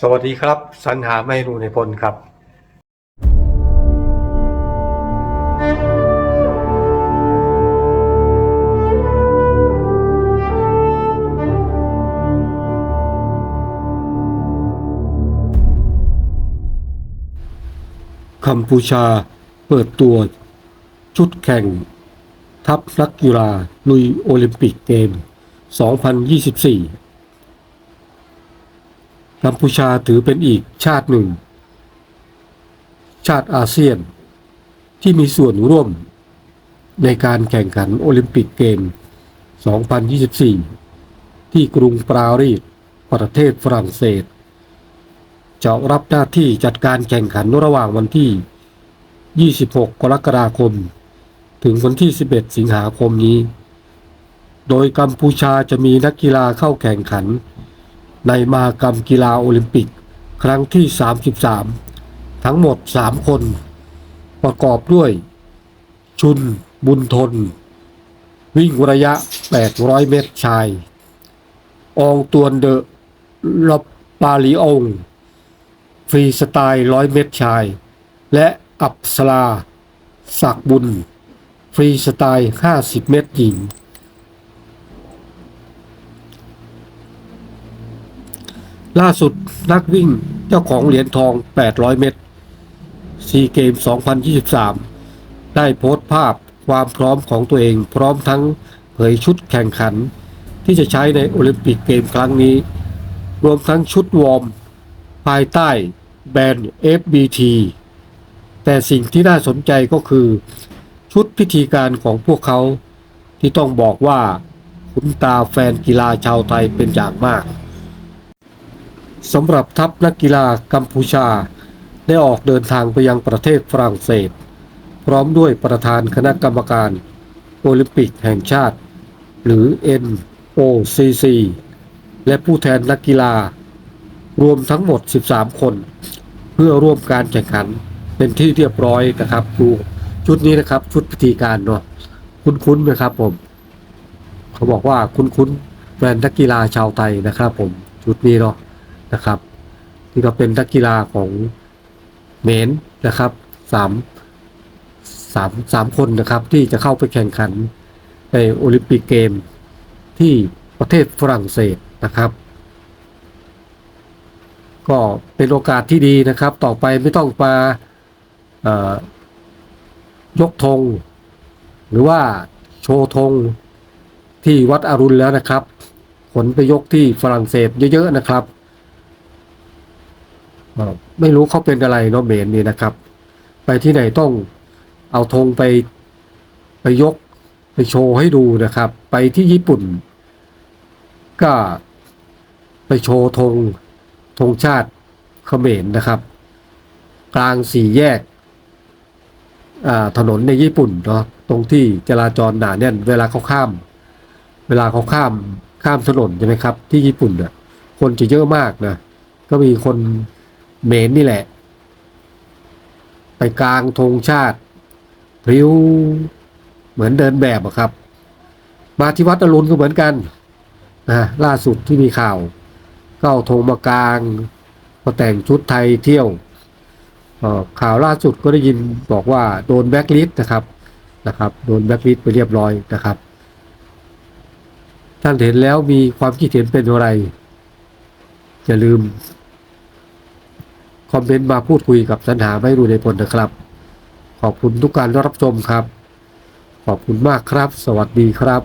สวัสดีครับ สรรหาไม่รู้ในพลครับ กัมพูชาเปิดตัว ชุดแข่ง ทัพนักกีฬาลุยโอลิมปิกเกม 2024 กัมพูชาถือเป็นอีกชาติหนึ่ง ชาติอาเซียน ที่มีส่วนร่วมในการแข่งขันโอลิมปิกเกม 2024 ที่กรุงปารีสประเทศฝรั่งเศส จะรับหน้าที่จัดการแข่งขันระหว่างวันที่ 26 กรกฎาคม ถึงวันที่ 11 สิงหาคมนี้ โดยกัมพูชาจะมีนักกีฬาเข้าแข่งขัน ในมากรรมกีฬาโอลิมปิก ครั้งที่ 33 ทั้งหมด 3 คน ประกอบด้วย ชุน บุญทน วิ่งระยะ 800 เมตรชาย องตวนเดอะลบปาลีองฟรีสไตล์100เมตรชาย และอับสลา ศักบุญ ฟรีสไตล์ 50 เมตรหญิง ล่าสุดนักวิ่งเจ้าของเหรียญทอง 800 เมตรซีเกม 2023 ได้โพสต์ภาพความพร้อมของตัวเองพร้อมทั้งเผยชุดแข่งขัน ที่จะใช้ในโอลิมปิกเกมครั้งนี้ รวมทั้งชุดวอร์ม ภายใต้แบรนด์ FBT แต่สิ่งที่น่าสนใจก็คือ ชุดพิธีการของพวกเขา ที่ต้องบอกว่า คุ้นตาแฟนกีฬาชาวไทยเป็นอย่างมาก สำหรับทัพนักกีฬากัมพูชา ได้ออกเดินทางไปยังประเทศฝรั่งเศส พร้อมด้วยประธานคณะกรรมการ โอลิมปิกแห่งชาติ หรือ NOCC และผู้แทนนักกีฬา รวมทั้งหมด 13 คน เพื่อร่วมการแข่งขันเป็นที่เรียบร้อยนะครับดูชุดนี้นะครับชุดพิธีการเนาะคุ้นๆไหมครับผม เขาบอกว่าคุ้นๆแฟนนักกีฬาชาวไทยนะครับผมชุดนี้เนาะ นะครับที่เราเป็นนักกีฬาของเมนนะครับสามสามสามคนนะครับที่จะเข้าไปแข่งขันในโอลิมปิกเกมที่ประเทศฝรั่งเศสนะครับ ก็เป็นโอกาสที่ดีนะครับ ต่อไปไม่ต้องมายกธงหรือว่าโชว์ธงที่วัดอรุณแล้วนะครับ ขนไปยกที่ฝรั่งเศสเยอะๆนะครับ ไม่รู้เขาเป็นอะไรเนาะเมนนี่นะครับ ไปที่ไหนต้องเอาธงไปไปยกไปโชว์ให้ดูนะครับ ไปที่ญี่ปุ่น ก็ไปโชว์ธงธงชาติเขมรนะครับ กลางสี่แยกถนนในญี่ปุ่นเนาะตรงที่จราจรหนาแน่นเวลาเขาข้าม เวลาเขาข้ามข้ามถนนใช่ไหมครับ ที่ญี่ปุ่นเนี่ยคนจะเยอะมากนะก็มีคน เมนนี่แหละ ไปกลางธงชาติพริ้วเหมือนเดินแบบอะครับ มาที่วัดอรุณก็เหมือนกันนะล่าสุดที่มีข่าวก็เอาธงมากลางมาแต่งชุดไทยเที่ยวข่าวล่าสุดก็ได้ยินบอกว่าโดนแบ็กลิสนะครับนะครับ โดนแบ็กลิสไปเรียบร้อยนะครับ ท่านเห็นแล้วมีความคิดเห็นเป็นอะไรอย่าลืม คอมเมนต์มาพูดคุยกับสัญหาไม่รู้ในผลนะครับ ขอบคุณทุกการรับชมครับ ขอบคุณมากครับ สวัสดีครับ